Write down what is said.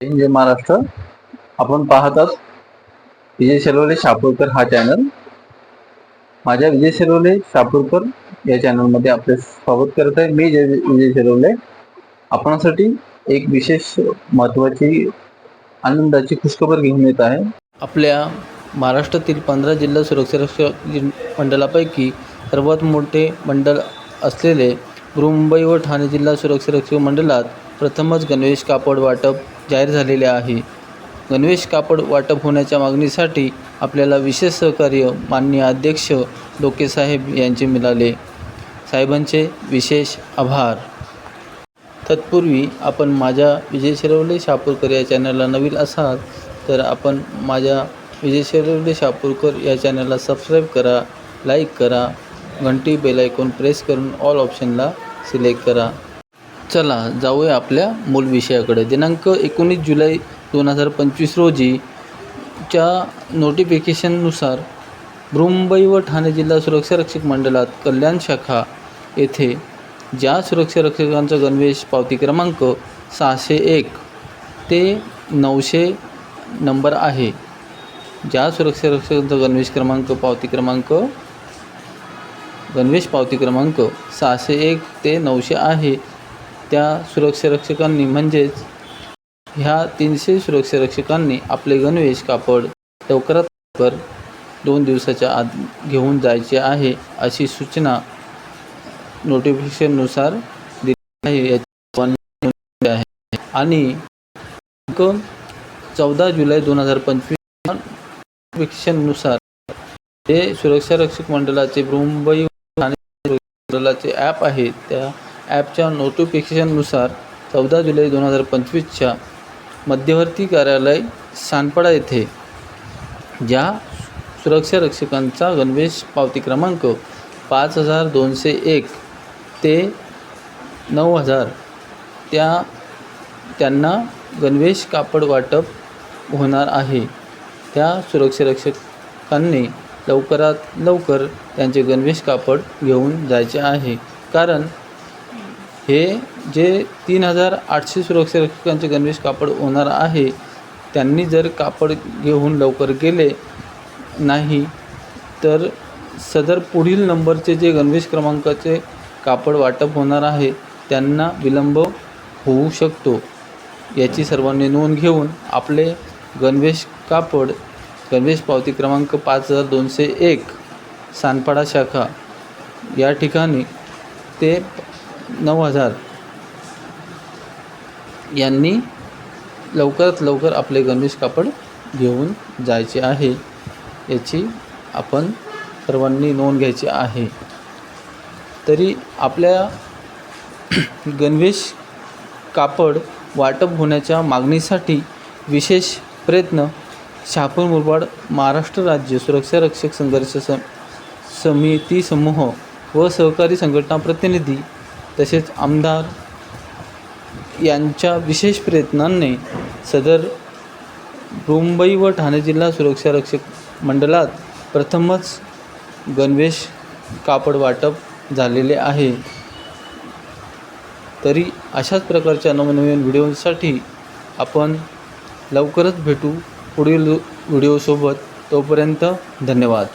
जय महाराष्ट्र. आपण पाहतात विजय शेलवले शापूरकर हा चॅनल माझ्या विजय शेलवले शापूरकर या चॅनलमध्ये आपले स्वागत करत आहे. मी जय विजय शेलवले आपणासाठी एक विशेष महत्त्वाची आनंदाची खुशखबर घेऊन येत आहे. आपल्या महाराष्ट्रातील पंधरा जिल्हा सुरक्षा मंडळापैकी सर्वात मोठे मंडळ असलेले मुंबई व ठाणे जिल्हा सुरक्षा मंडळात प्रथमच गणवेश कापड वाटप जाहीर झालेले आहे. गणवेश कापड वाटप होण्याच्या मागणीसाठी आपल्याला विशेष सहकार्य माननीय अध्यक्ष डोकेसाहेब यांचे मिळाले. साहेबांचे विशेष आभार. तत्पूर्वी आपण माझ्या विजय शिरवले शापूरकर या चॅनलला नवीन असाल तर आपण माझ्या विजय शिरवले शापूरकर या चॅनलला सबस्क्राईब करा लाईक करा घंटी बेलायकॉन प्रेस करून ऑल ऑप्शनला सिलेक्ट करा. चला जाऊया आपल्या मूल विषयाकडे. दिनांक एकोणीस जुलै दोन हजार पंचवीस रोजी च्या नोटिफिकेशननुसार मुंबई व ठाणे जिल्हा सुरक्षा रक्षक मंडळात कल्याण शाखा येथे ज्या सुरक्षा रक्षकांचा गणवेश पावती क्रमांक सहाशे एक ते नऊशे नंबर आहे ज्या सुरक्षा रक्षकांचा गणवेश क्रमांक पावती क्रमांक गणवेश पावती क्रमांक सहाशे एक ते नऊशे आहे त्या सुरक्षारक्षकांनी म्हणजेच ह्या तीनशे सुरक्षारक्षकांनी आपले गणवेश कापड लवकरात लवकर दोन दिवसाच्या आत घेऊन जायचे आहे अशी सूचना नोटिफिकेशननुसार दिली आहे. याची आहे आणि चौदा जुलै दोन हजार पंचवीस नोटिफिकेशननुसार जे सुरक्षारक्षक मंडळाचे मुंबई ठाणे मंडळाचे ॲप आहे. त्या ॲपच्या नोटिफिकेशननुसार चौदा जुलै दोन हजार पंचवीसच्या मध्यवर्ती कार्यालय सानपाडा येथे ज्या सुरक्षा रक्षकांचा गणवेश पावती क्रमांक पाच हजार दोनशे एक ते नऊ हजार. त्या त्यांना गणवेश कापड वाटप होणार आहे. त्या सुरक्षा रक्षकांनी लवकरात लवकर त्यांचे गणवेश कापड घेऊन जायचे आहे. कारण हे जे तीन हजार आठशे सुरक्षारक्षकांचे गणवेश कापड होणार आहे त्यांनी जर कापड घेऊन लवकर गेले नाही तर सदर पुढील नंबरचे जे गणवेश क्रमांकाचे कापड वाटप होणार आहे त्यांना विलंब होऊ शकतो. याची सर्वांनी नोंद घेऊन आपले गणवेश कापड गणवेश पावती क्रमांक पाच हजार दोनशे एक सानपाडा शाखा या ठिकाणी ते नऊ हजार. यांनी लवकरात लवकर आपले गणवेश कापड घेऊन जायचे आहे. याची आपण सर्वांनी नोंद घ्यायची आहे. तरी आपल्या गणवेश कापड वाटप होण्याच्या मागणीसाठी विशेष प्रयत्न शहापूर मुरबाड महाराष्ट्र राज्य सुरक्षा रक्षक संघर्ष स समिती समूह व सहकारी संघटना प्रतिनिधी तसेच आमदार यांच्या विशेष प्रयत्नांनी सदर मुंबई व ठाणे जिल्हा सुरक्षा रक्षक मंडळात प्रथमच गणवेश कापड वाटप झालेले आहे. तरी अशाच प्रकारच्या नवनवीन व्हिडिओसाठी आपण लवकरच भेटू पुढील व्हिडिओसोबत. तोपर्यंत धन्यवाद.